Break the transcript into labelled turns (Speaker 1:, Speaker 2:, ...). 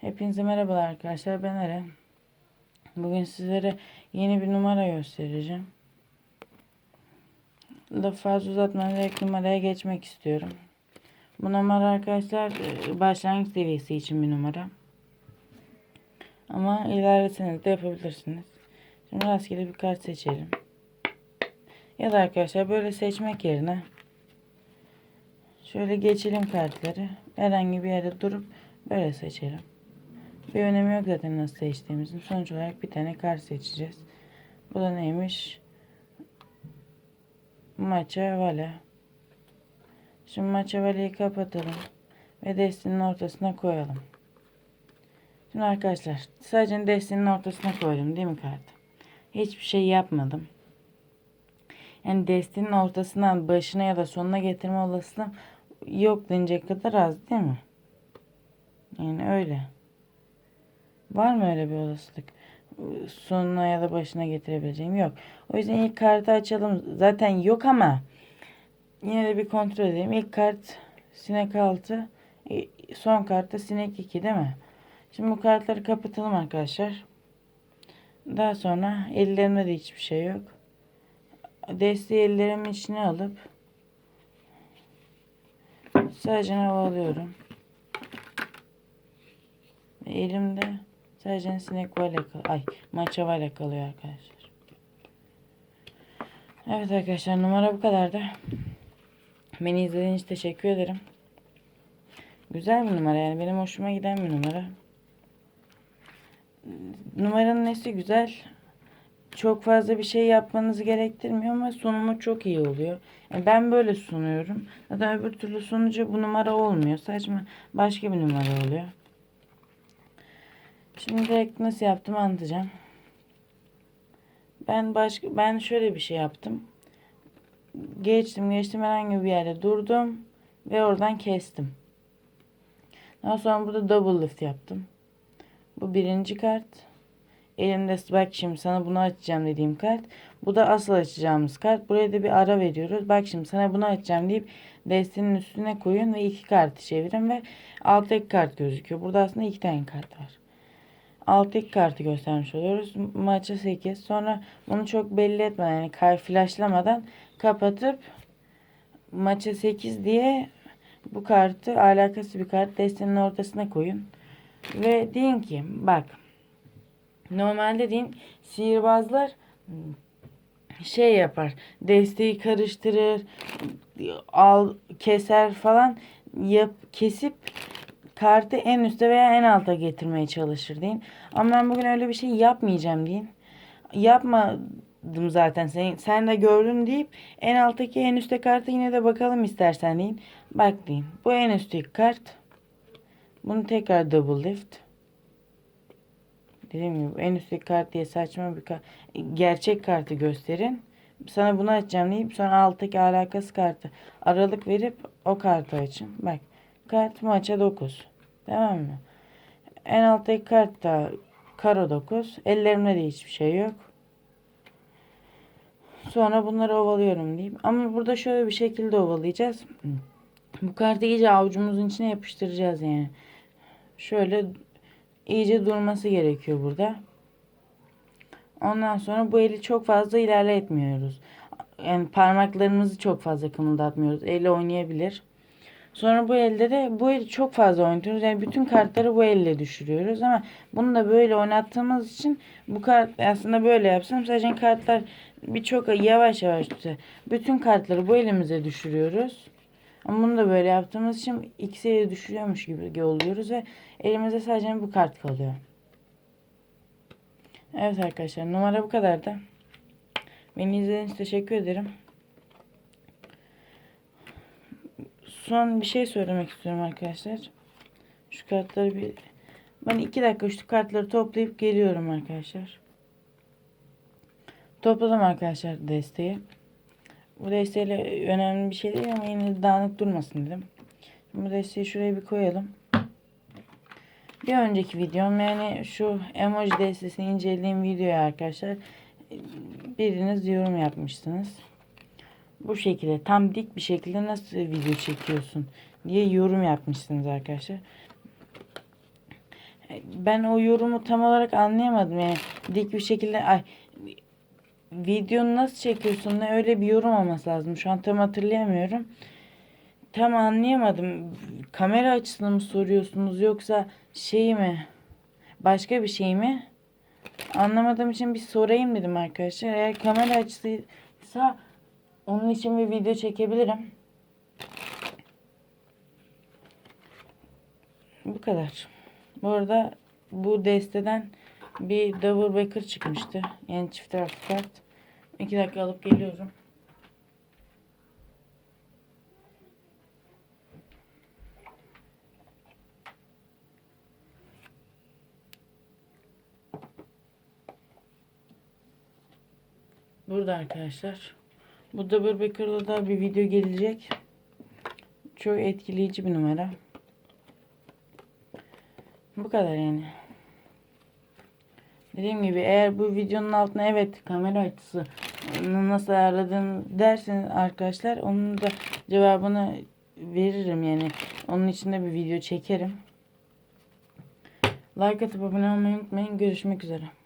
Speaker 1: Hepinize merhabalar arkadaşlar. Ben Eren. Bugün sizlere yeni bir numara göstereceğim. Lafı fazla uzatmadan direkt numaraya geçmek istiyorum. Bu numara arkadaşlar e, başlangıç seviyesi için bir numara. Ama ilerleseniz de yapabilirsiniz. Şimdi rastgele bir kart seçelim. Ya da arkadaşlar böyle seçmek yerine şöyle geçelim kartları. Herhangi bir yerde durup böyle seçelim. Bir önemi yok zaten nasıl seçtiğimizin. Sonuç olarak bir tane kart seçeceğiz. Bu da neymiş? Maça Vale. Şimdi Maça Vale'yi kapatalım. Ve destinin ortasına koyalım. Şimdi arkadaşlar sadece destinin ortasına koydum değil mi kartı? Hiçbir şey yapmadım. Yani destinin ortasından başına ya da sonuna getirme olasılığım yok denecek kadar az değil mi? Yani öyle. Var mı öyle bir olasılık? Sonuna ya da başına getirebileceğim yok. O yüzden ilk kartı açalım. Zaten yok ama yine de bir kontrol edeyim. İlk kart sinek 6. e, Son kartta sinek 2 değil mi? Şimdi bu kartları kapatalım arkadaşlar. Daha sonra ellerimde de hiçbir şey yok. Desteği ellerimin içine alıp sadece havalıyorum. Ve elimde sadece sinek kal ay maça vale kalıyor arkadaşlar. Evet arkadaşlar numara bu kadardı. Beni izlediğiniz için teşekkür ederim. Güzel bir numara yani benim hoşuma giden bir numara. Numaranın nesi güzel? Çok fazla bir şey yapmanızı gerektirmiyor ama sunumu çok iyi oluyor. Yani ben böyle sunuyorum. Zaten öbür türlü sunucu bu numara olmuyor. Saçma başka bir numara oluyor. Şimdi direkt nasıl yaptım anlatacağım. Ben başka ben şöyle bir şey yaptım. Geçtim geçtim herhangi bir yerde durdum ve oradan kestim. Daha sonra burada double lift yaptım. Bu birinci kart. Elimde bak şimdi sana bunu açacağım dediğim kart. Bu da asıl açacağımız kart. Buraya da bir ara veriyoruz. Bak şimdi sana bunu açacağım deyip destenin üstüne koyun ve iki kartı çevirin ve alttaki kart gözüküyor. Burada aslında iki tane kart var. Alttaki kartı göstermiş oluyoruz. Maça 8. Sonra bunu çok belli etmeden yani kar flashlamadan kapatıp maça 8 diye bu kartı alakası bir kart destenin ortasına koyun. Ve deyin ki bak normalde deyin sihirbazlar şey yapar desteği karıştırır al keser falan yap kesip kartı en üste veya en alta getirmeye çalışır deyin. Ama ben bugün öyle bir şey yapmayacağım deyin. Yapmadım zaten sen, sen de gördün deyip en alttaki en üstte kartı yine de bakalım istersen deyin. Bak deyin. Bu en üstteki kart. Bunu tekrar double lift. Dediğim gibi en üstteki kart diye saçma bir kart. Gerçek kartı gösterin. Sana bunu açacağım deyip sonra alttaki alakası kartı aralık verip o kartı açın. Bak kart maça 9. Tamam mı? En alttaki kart da karo 9. Ellerimde de hiçbir şey yok. Sonra bunları ovalıyorum diyeyim. Ama burada şöyle bir şekilde ovalayacağız. Bu kartı iyice avucumuzun içine yapıştıracağız yani. Şöyle iyice durması gerekiyor burada. Ondan sonra bu eli çok fazla ilerletmiyoruz. Yani parmaklarımızı çok fazla kımıldatmıyoruz. Elle oynayabilir. Sonra bu elde de bu eli çok fazla oynatıyoruz. Yani bütün kartları bu elle düşürüyoruz ama bunu da böyle oynattığımız için bu kart aslında böyle yapsam sadece kartlar birçok yavaş yavaş tutar. Bütün kartları bu elimize düşürüyoruz. Ama bunu da böyle yaptığımız için ikisi ele düşürüyormuş gibi oluyoruz ve elimizde sadece bu kart kalıyor. Evet arkadaşlar numara bu kadar da. Beni izlediğiniz için teşekkür ederim. Son bir şey söylemek istiyorum arkadaşlar. Şu kartları bir... Ben iki dakika şu kartları toplayıp geliyorum arkadaşlar. Topladım arkadaşlar desteği. Bu desteğiyle önemli bir şey değil ama yine dağınık durmasın dedim. Şimdi bu desteği şuraya bir koyalım. Bir önceki videom yani şu emoji destesini incelediğim videoya arkadaşlar biriniz yorum yapmışsınız. Bu şekilde tam dik bir şekilde nasıl video çekiyorsun diye yorum yapmışsınız arkadaşlar. ben o yorumu tam olarak anlayamadım yani dik bir şekilde ay videonu nasıl çekiyorsun ne öyle bir yorum olması lazım. Şu an tam hatırlayamıyorum. Tam anlayamadım. Kamera açısını mı soruyorsunuz yoksa şey mi? Başka bir şey mi? Anlamadığım için bir sorayım dedim arkadaşlar. Eğer kamera açısıysa onun için bir video çekebilirim. Bu kadar. Bu arada bu desteden bir double backer çıkmıştı. Yani çift taraflı kart. 2 dakika alıp geliyorum. Burada arkadaşlar. Bu double backer'da da bir video gelecek. Çok etkileyici bir numara. Bu kadar yani. Dediğim gibi eğer bu videonun altına evet kamera açısı nasıl ayarladın derseniz arkadaşlar onun da cevabını veririm yani. Onun için de bir video çekerim. Like atıp abone olmayı unutmayın. Görüşmek üzere.